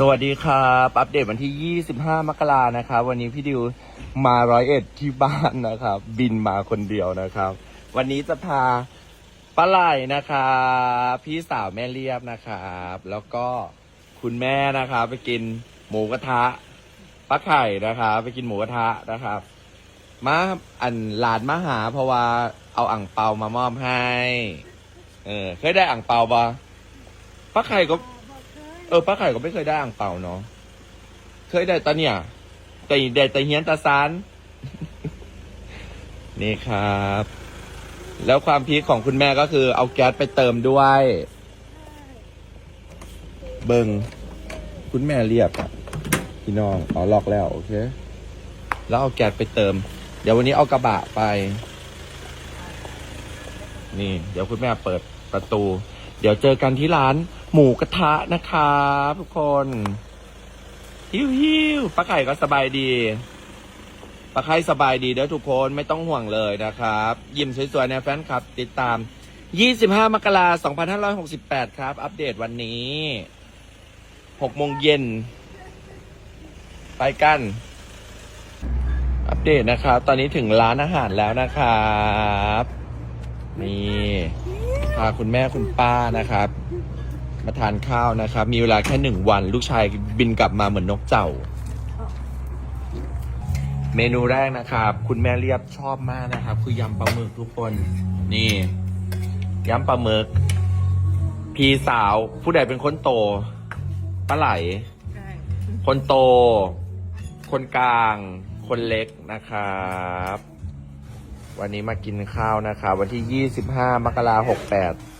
สวัสดีครับ อัปเดตวันที่ 25 มกรานะครับ วันนี้พี่ดิวมาร้อยเอ็ดที่บ้านนะครับ บินมาคนเดียวนะครับ วันนี้จะพาป้าไหลนะครับ พี่สาวแม่เรียบนะครับ แล้วก็คุณแม่นะครับ ไปกินหมูกระทะป้าไข่นะครับ ไปกินหมูกระทะนะครับ มาอันหลานมาหาเพราะว่าเอาอ่างเปามามอบให้ เออเคยได้อ่างเปาปะป้าไข่ก็ เออป้าไข่ก็ไม่เคยได้อ่างเปาเนาะเคยได้ตาเนี่ย แต่ได้แต่เฮียนตาซาน นี่ครับ แล้วความพีคของคุณแม่ก็คือ เอาแก๊สไปเติมด้วย เบิงคุณแม่เรียกอะพี่น้องเอาล็อกแล้ว โอเค แล้วเอาแก๊สไปเติม เดี๋ยววันนี้เอากระบะไป นี่ เดี๋ยวคุณแม่เปิดประตู เดี๋ยวเจอกันที่ร้าน หมูกระทะนะครับทุกคนฮิวฮิวป้าไข่ก็สบายดีป้าไข่สบายดีเด้อทุกคนไม่ต้องห่วงเลยนะครับ ยิ้มสวยๆนะแฟนคลับ ติดตาม 25 มกราคม2568 ครับ อัปเดตวันนี้ 6 โมงเย็น ไปกัน อัปเดตนะครับ ตอนนี้ถึงร้านอาหารแล้วนะครับ นี่พาคุณแม่คุณป้านะครับ มาทานข้าวนะครับ มีเวลาแค่หนึ่งวัน ลูกชายบินกลับมาเหมือนนกเจ้า เมนูแรกนะครับ คุณแม่เรียบชอบมากนะครับ คือยำปลาหมึกทุกคน นี่ยำปลาหมึก พี่สาว ผู้ใดเป็นคนโตปลาไหล คนโต คนกลาง คนเล็กนะครับ วันนี้มากินข้าวนะครับ วันที่ 25 มกราคม68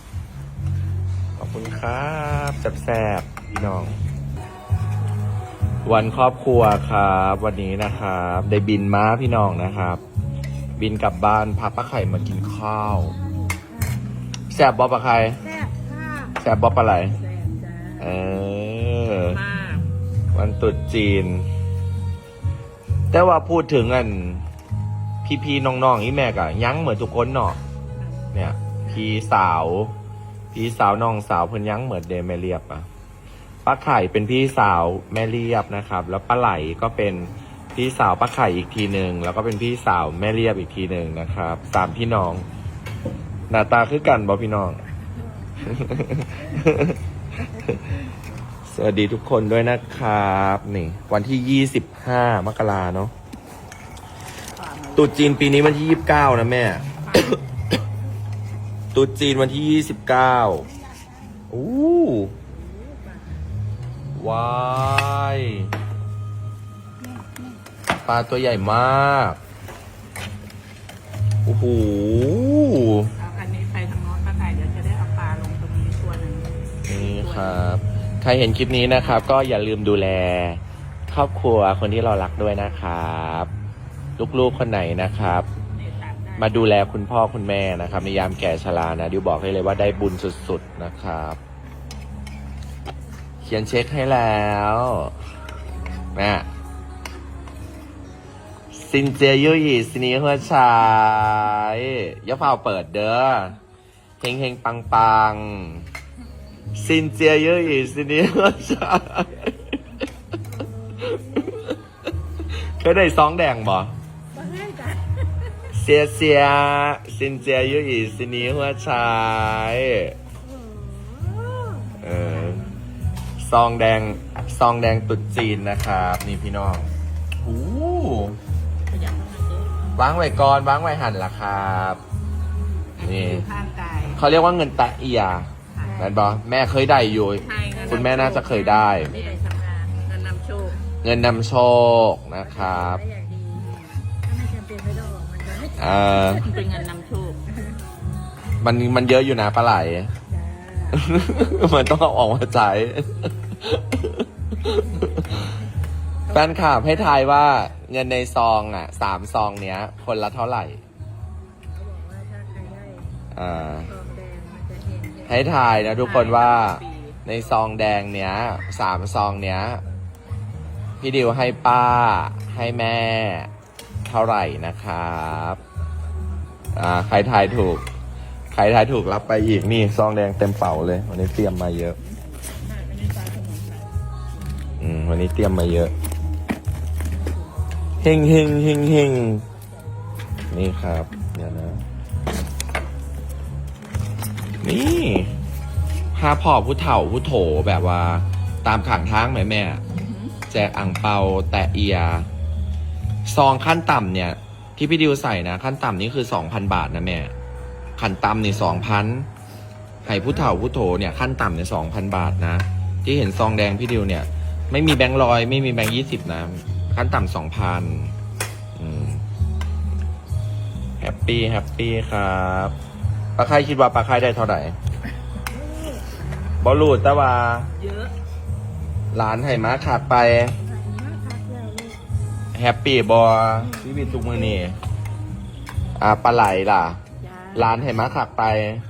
อบคุณครับแซ่บๆพี่น้อง วันครอบครัวครับ วันนี้นะครับได้บินมาพี่น้องนะครับ บินกลับบ้านพาป้าไข่มากินข้าวแซ่บบอปลาไข่แซ่บค่ะแซ่บบอปลาไหลแซ่บจ้าเออ มากวันตรุษจีน แต่ว่าพูดถึงอัน พี่ๆน้องๆนี่แม่กะยั้งเหมือนทุกคนเนาะเนี่ย พี่สาว พี่สาวน้องสาวเพิ่นยั้งเหมือนเดแม่เรียบอะป้าไข่เป็นพี่สาวแม่เรียบนะครับ แล้วป้าไหลก็เป็นพี่สาวป้าไข่อีกทีหนึ่งแล้วก็เป็นพี่สาวแม่เรียบอีกทีหนึ่งนะครับสามพี่น้อง หน้าตาคือกันบอพี่น้อง สวัสดีทุกคนด้วยนะครับ นี่ วันที่ยี่สิบห้ามกราเนาะตรุษจีนปีนี้วันที่ยี่สิบเก้านะแม่ ตรุษจีนวันที่ยี่สิบเก้าอู้ว้ายปลาตัวใหญ่มาก โอ้โห เอาอันนี้ไปทางโน้นป้าไก่เดี๋ยวจะได้เอาปลาลงตรงนี้ตัวหนึ่งนี่ครับ ใครเห็นคลิปนี้นะครับ ก็อย่าลืมดูแล ครอบครัวคนที่เรารักด้วยนะครับ ลูกๆคนไหนนะครับนี่ตัดได้ มาดูแลคุณพ่อคุณแม่นะครับ ในยามแก่ชรานะดิวบอกให้เลยว่าได้บุญสุดๆนะครับ เขียนเช็คให้แล้วนะซินเจียยุยสินีหัวชายย่าเฝ้าเปิดเด้อเฮงเฮงปังปังซินเจียยุยสินีหัวชายเคยได้ซองแดงบ่ สียเสียซินเจียยุอีสินีหัวชายเออซองแดงซองแดงตุดจีนนะครับ นี่พี่น้องหูขยับเข้ามาเจ๊วางไว้ก่อนวางไว้หันละครับ นี่ดูข้างกายเขาเรียกว่าเงินตะเอียนั่นบอแม่เคยได้อยู่ใช่เงินคุณแม่น่าจะเคยได้ไม่ได้ทำงานเงินนำโชคเงินนำโชคนะครับ เออเป็นเงินนำโชคมันมันเยอะอยู่นะปลาไหลจ้ามันต้องเอาออกมาใช้แฟนคลับให้ทายว่าเงินในซองอะสามซองเนี้ย คนละเท่าไหร่เขาบอกว่าถ้าใครได้อ่าทองแดงมันจะเห็นให้ทายนะทุกคนว่าในซองแดงเนี้ยสามซองเนี้ย พี่ดิวให้ป้าให้แม่ เท่าไหร่นะครับ อ่าใครทายถูก ใครทายถูกรับไปอีกนี่ซองแดงเต็มเป๋าเลยวันนี้เตรียมมาเยอะ อืมวันนี้เตรียมมาเยอะเฮงเฮงเฮงเฮงนี่ครับเดี๋ยวนะ นี่พาพ่อผู้เฒ่าผู้โถแบบว่า ตามขางทางไหมแม่ แจกอ่างเปาแตะเอีย ซองขั้นต่ำเนี่ย ที่พี่ดิวใส่นะ ขั้นต่ำนี่คือสองพันบาทนะแม่ขั้นต่ำนี่สองพันให้ผู้เฒ่าผู้โถเนี่ยขั้นต่ำเนี่ยสองพันบาทนะ ที่เห็นซองแดงพี่ดิวเนี่ย ไม่มีแบงค์ร้อยไม่มีแบงค์ยี่สิบนะ ขั้นต่ำสองพันแฮปปี้แฮปปี้ครับปลาไข่คิดว่าปลาไข่ได้เท่าไหร่บอลูดแต่ว่าเยอะร้านไห่ม้าขาดไป แฮปปี้บอชีวิตทุกมือนี่อ่าปลาไหลล่ะ จ้าร้านไห่ม้าขาดไป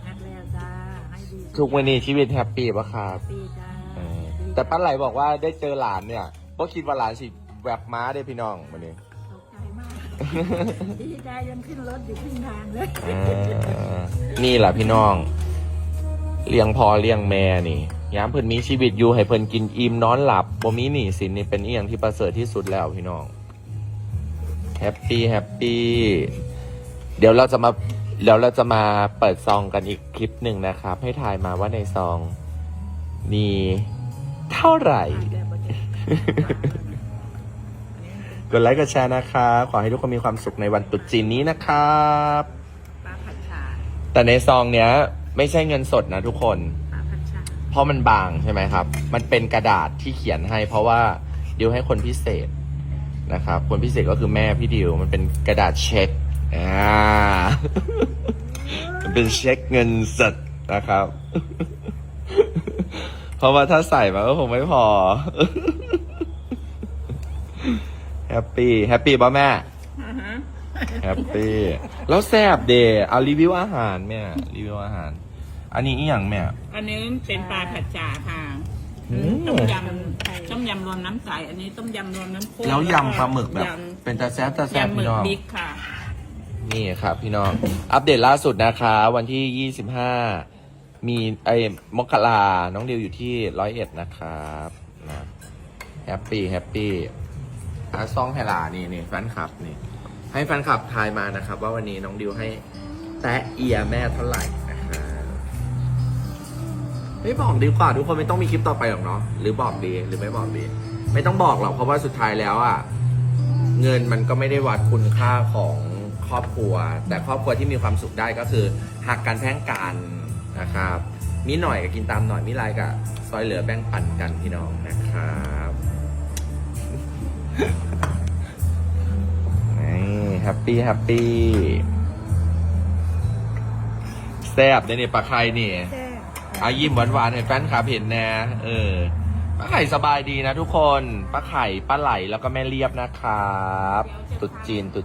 ฮักแล้วจ้าให้ดีทุกมือนี่ชีวิตแฮปปี้ปะครับปีจ้าเออแต่ป้าไหลบอกว่าได้เจอหลานเนี่ยก็คิดว่าหลานสิแวบม้าได้พี่น้องวันนี้ ตกใจมาก ดีใจยังขึ้นรถอยู่ขึ้นทางเลยอ่านี่แหละพี่น้อง เลี้ยงพอเลี้ยงแม่นี่ยามเพิ่นมีชีวิตอยู่ให้เพิ่นกินอิ่มนอนหลับบ่มีหนี้สินนี่เป็นอีหยังที่ประเสริฐที่สุดแล้วพี่น้อง แฮปปี้แฮปปี้เดี๋ยวเราจะมาเดี๋ยวเราจะมาเปิดซองกันอีกคลิปหนึ่งนะครับ ให้ทายมาว่าในซองมีเท่าไหร่ กดไลค์กดแชร์นะครับ ขอให้ทุกคนมีความสุขในวันตรุษจีนนี้นะครับ ปลาผัดชาแต่ในซองเนี้ย ไม่ใช่เงินสดนะทุกคน ปลาผัดชาเพราะมันบางใช่ไหมครับ มันเป็นกระดาษที่เขียนให้ เพราะว่าดิวให้คนพิเศษ นะครับคนพิเศษก็คือแม่พี่ดิวมันเป็นกระดาษเช็คอ่ามันเป็นเช็คเงินสดนะครับ เพราะว่าถ้าใส่มาก็คงไม่พอแฮปปี้แฮปปี้ป่ะแม่อ่าฮะแฮปปี้แล้วแซบเดย์เอารีวิวอาหารแม่รีวิวอาหาร อันนี้อีหยังแม่อันนี้เป็นปลาผัดชาค่ะอืมต้มยำ ต้มยำรวมน้ำใส อันนี้ต้มยำรวมน้ำข้นแล้วยำปลาหมึกแบบยเป็นตาแซบตาำแซบยำหมึพี่กน้อง บิ๊กค่ะ นี่ครับพี่น้อง อัปเดตล่าสุดนะคะ วันที่ 25 มีไอ้มกราน้องดิวอยู่ที่ร้อยเอ็ดนะครับนะแฮปปี้แฮปปี้อาซองไฮลานี่นี่แฟนคลับนี่ ให้แฟนคลับทายมานะครับ ว่าวันนี้น้องดิวให้ แตะเอียแม่เท่าไหร่นะครับ ไม่บอกดีกว่าทุกคนไม่ต้องมีคลิปต่อไปหรอกเนาะหรือบอกดีหรือไม่บอกดี ไม่ต้องบอกหรอกเพราะว่าสุดท้ายแล้วอะเงินมันก็ไม่ได้วัดคุณค่าของครอบครัว แต่ครอบครัวที่มีความสุขได้ก็คือหักกันแพ่งกันนะครับมีหน่อยก็กินตามหน่อยมีไรก็ซอยเหลือแบ่งปันกันพี่น้องนะครับนี่แฮปปี้แฮปปี้แซ่บเนี่ยนี่ปลาไข่นี่ อายิ้มหวานๆให้แฟนคลับเห็นแนะเออป้าไข่สบายดีนะทุกคนป้าไข่ป้าไหลแล้วก็แม่เรียบนะครับ ตุดจีนตุด